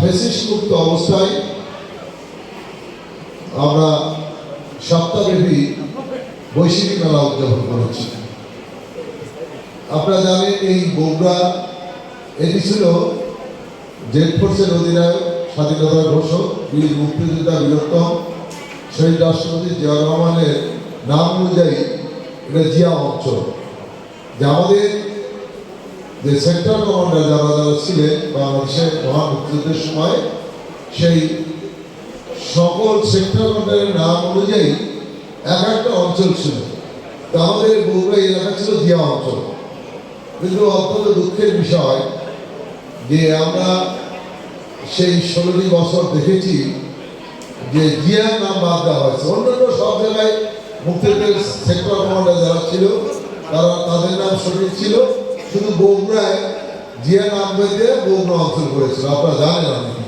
ফেসিস মুক্ত অবস্থায় আমরা সপ্তাহব্যাপী বৈশাখী মেলা উদযাপন করেছি। আপনারা জানেন এই বগুড়া এটি ছিল জেড ফোর্সের অধিনায়ক স্বাধীনতার ঘোষক, বীর মুক্তিযোদ্ধা বীরত্তম, শহীদ রাষ্ট্রপতি জিয়া রহমানের নাম অনুযায়ী এটা জিয়া অঞ্চল। যে আমাদের যে সেন্ট্রাল কমান্ডার যারা যারা ছিলেন বাংলাদেশের মহান মুক্তিযুদ্ধের সময়, সেই সকল সেন্ট্রাল কমান্ডারের নাম অনুযায়ী এক একটা অঞ্চল ছিল। তা আমাদের বগুড়া এলাকা ছিল জিয়া অঞ্চল। কিন্তু অত্যন্ত দুঃখের বিষয় যে আমরা সেই ষোলোটি বছর দেখেছি যে জিয়া নাম বাদ দেওয়া হয়েছে। অন্যান্য সব জায়গায় মুক্তিযুদ্ধের সেক্টর কমান্ডার যারা ছিল, তারা তাদের নাম সঠিক ছিল। শুধু বগুড়ায় জিয়া নাম বেঁধে বগুড়া অঞ্চল করেছিল আপনারা জানেন অনেকে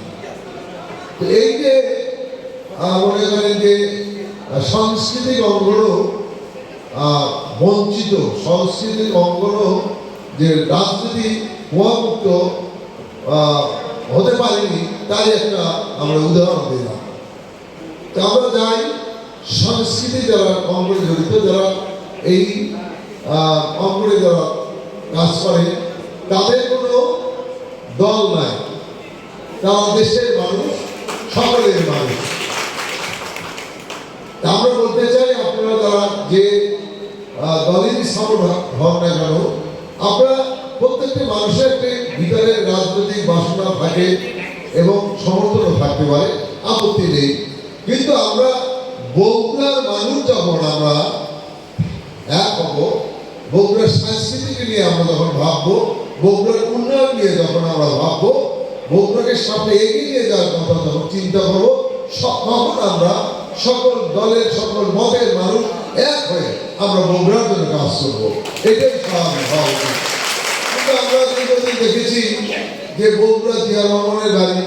তো এই যে মনে করেন যে সাংস্কৃতিক আহ, বঞ্চিত সাংস্কৃতিক অঙ্গনও যে রাজনীতি মহামুক্ত হতে পারেনি তাই একটা আমরা উদাহরণ দিলাম। তা আমরা যাই সংস্কৃতি যারা অঙ্গনে জড়িত যারা এই অঙ্গনে যারা কাজ করে তাদের কোনো দল নাই। তারা দেশের মানুষ সকলের মানুষ। আমরা বলতে চাই আপনারা যারা যে আহ, দলেরই সাপোর্ট হন না কেন আপনারা প্রত্যেকটি মানুষের একটি ভিতরে রাজনৈতিক বাসনা থাকে এবং সমর্থনও থাকতে পারে আপত্তি নেই। কিন্তু আমরা বগুড়ার মানুষ যখন আমরা এক হব বগুড়ার সংস্কৃতিকে নিয়ে আমরা যখন ভাববো, বগুড়ার উন্নয়ন নিয়ে যখন আমরা ভাববো, বগুড়াকে সামনে এগিয়ে নিয়ে যাওয়ার কথা যখন চিন্তা করব তখন আমরা সকল দলের, সকল মতের মানুষ এক হয়ে আমরা বগুড়ার জন্য কাজ করব। এটাই কিন্তু আমরা দীর্ঘদিন দেখেছি যে বগুড়া জিয়া রহমানের বাড়ি,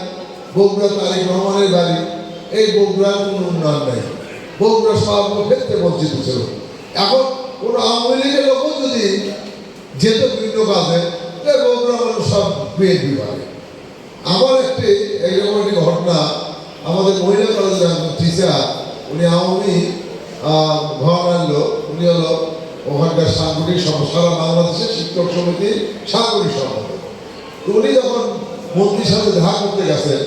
বগুড়া তারিক রহমানের বাড়ি, এই বগুড়ার কোনো উন্নয়ন নেই। বগুড়া সর্বক্ষেত্রে বঞ্চিত ছিল। এখন কোন আওয়ামী লীগের লোকও যদি যেত বিভিন্ন কাজে সব বিএনপি পারে আমার একটি এইরকম একটি ঘটনা, আমাদের মহিলা কলেজের একজন টিচার উনি আওয়ামী ঘর আনলো। উনি হলো ওখানকার সাংগঠনিক সারা বাংলাদেশের শিক্ষক সমিতির সাংগঠনিক সভাপতি উনি যখন মন্ত্রীর সাথে দেখা করতে গেছেন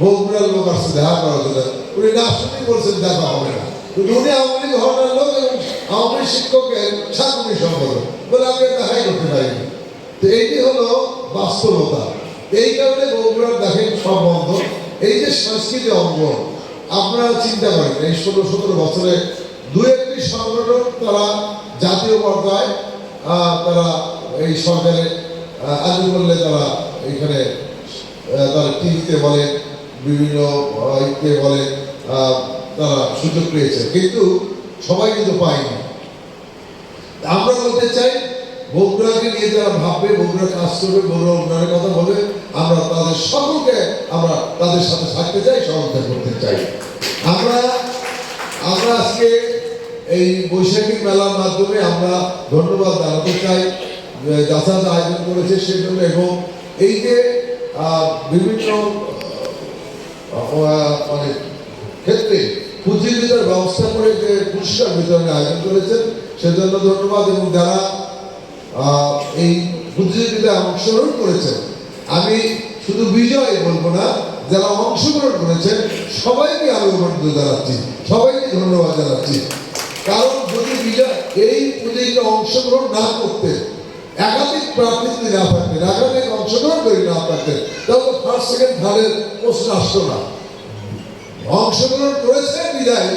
বগুড়ার লোক আসছে দেখা করার জন্য, উনি শুনেই বলছেন, দেখা হবে না। উনি আওয়ামী লীগ ঘটনার লোক এবং আওয়ামী শিক্ষকের সাংগঠনিক সম্পাদক বলে, আমি দেখাই করতে পারিনি। তো এইটি হলো বাস্তবতা। এই কারণে বগুড়ার দেখেন সব এই যে সংস্কৃতি অঙ্গন, আপনারা চিন্তা করেন, এই ষোলো সতেরো বছরে দু একটি সংগঠন তারা জাতীয় পর্যায়ে তারা এই সরকারে আজু করলে তারা এখানে তারা টিভিতে বলে বিভিন্ন ইতে বলে তারা সুযোগ পেয়েছে। কিন্তু সবাই কিন্তু পায়নি। আমরা বলতে চাই, বগুড়াকে নিয়ে যারা ভাববে, বগুড়া কাজ করবে, বগুড়া উন্নয়নের কথা বলবে, আমরা তাদের সকলকে আমরা তাদের সাথে থাকতে চাই, সহযোগিতা করতে চাই। আমরা আমরা আজকে এই বৈশাখী মেলার মাধ্যমে আমরা ধন্যবাদ জানাতে চাই যাতায়াত আয়োজন করেছে সেজন্য এবং এই যে বিভিন্ন মানে ক্ষেত্রে পুঁজিবিদের ব্যবস্থা করে যে পুরস্কার বিতরণের আয়োজন করেছেন, সেজন্য ধন্যবাদ এবং যারা এই প্রতিযোগিতায় অংশগ্রহণ করেছেন, আমি শুধু বিজয় বলব না, যারা অংশগ্রহণ করেছেন, সবাইকে আমি অভিনন্দন জানাচ্ছি, সবাইকে ধন্যবাদ জানাচ্ছি। কারণ যদি বিজয়, এই প্রতিযোগিতায় অংশগ্রহণ না করতেন একাধিক প্রার্থী যদি না থাকতেন একাধিক অংশগ্রহণ করে না থাকতেন তাহলে ফার্স্ট সেকেন্ড থার্ডের প্রশ্ন আসতো না। অংশগ্রহণ করেছে, বিদায়।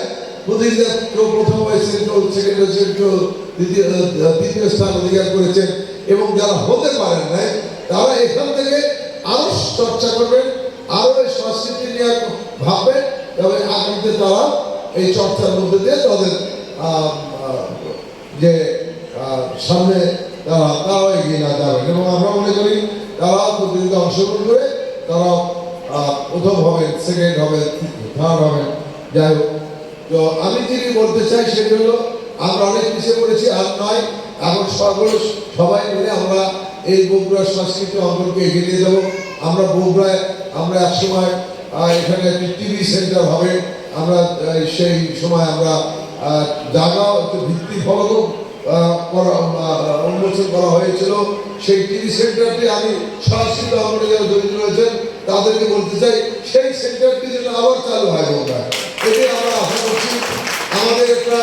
প্রতিযোগিতা কেউ প্রথম হয়েছে, কেউ সেকেন্ড হয়েছে, কেউ দ্বিতীয় তৃতীয় স্থান অধিকার করেছেন। এবং যারা হতে পারেন নাই, তারা এখান থেকে আরও চর্চা করবেন, আরও এই সংস্কৃতি নিয়ে ভাববেন, তবে আগামীতে তারা এই চর্চার মধ্যে দিয়ে তাদের যে সামনে তারা তারাও এগিয়ে না যাবেন এবং আমরা মনে করি তারা প্রতিযোগিতা অংশগ্রহণ করে তারা প্রথম হবেন সেকেন্ড হবেন থার্ড হবেন যাই হোক, তো আমি যেটি বলতে চাই সেটা হলো, আমরা অনেক পিছিয়ে পড়েছি, আর নয়, এখন সকল সবাই মিলে আমরা এই বগুড়ার সাংস্কৃতিক অঙ্গনকে এগিয়ে নিয়ে যাব। আমরা বগুড়ায়, আমরা একসময় এখানে টিভি সেন্টার হবে। আমরা সেই সময় আমরা জায়গা ভিত্তি ফলকও করা উন্মোচন করা হয়েছিল। সেই টিভি সেন্টারটি আমি সাংস্কৃতিক অঙ্গনে যারা জড়িত রয়েছেন তাদেরকে বলতে চাই, সেই সেন্টারটি যেন আবার চালু হয় বগুড়ায় এটি আমরা আশা করছি আমাদের একটা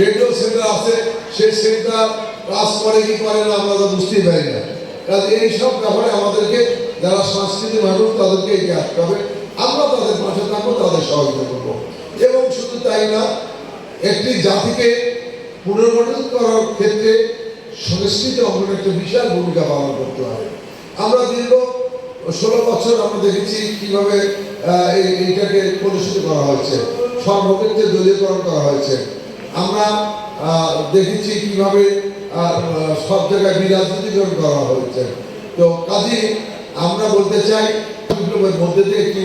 রেডিও সেন্টার আছে, সেই সেন্টার কাজ করে কি করে না আমরা তো বুঝতেই পারি না। কাজে এই সব ব্যাপারে আমাদেরকে যারা সংস্কৃতি মানুষ, তাদেরকে এগিয়ে আসতে হবে। আমরা তাদের পাশে থাকব, তাদের সহযোগিতা করব। এবং শুধু তাই না, একটি জাতিকে পুনর্গঠন করার ক্ষেত্রে সংস্কৃতি অঙ্গনের একটা বিশাল ভূমিকা পালন করতে হবে। আমরা দীর্ঘ ষোলো বছর আমরা দেখেছি কীভাবে এইটাকে প্রদর্শিত করা হয়েছে। সর্বক্ষেত্রে দলীয়করণ করা হয়েছে। আমরা দেখেছি কীভাবে সব জায়গায় বিরাজনীতিকরণ করা হয়েছে। তো কাজে আমরা বলতে চাই মধ্যে থেকে একটি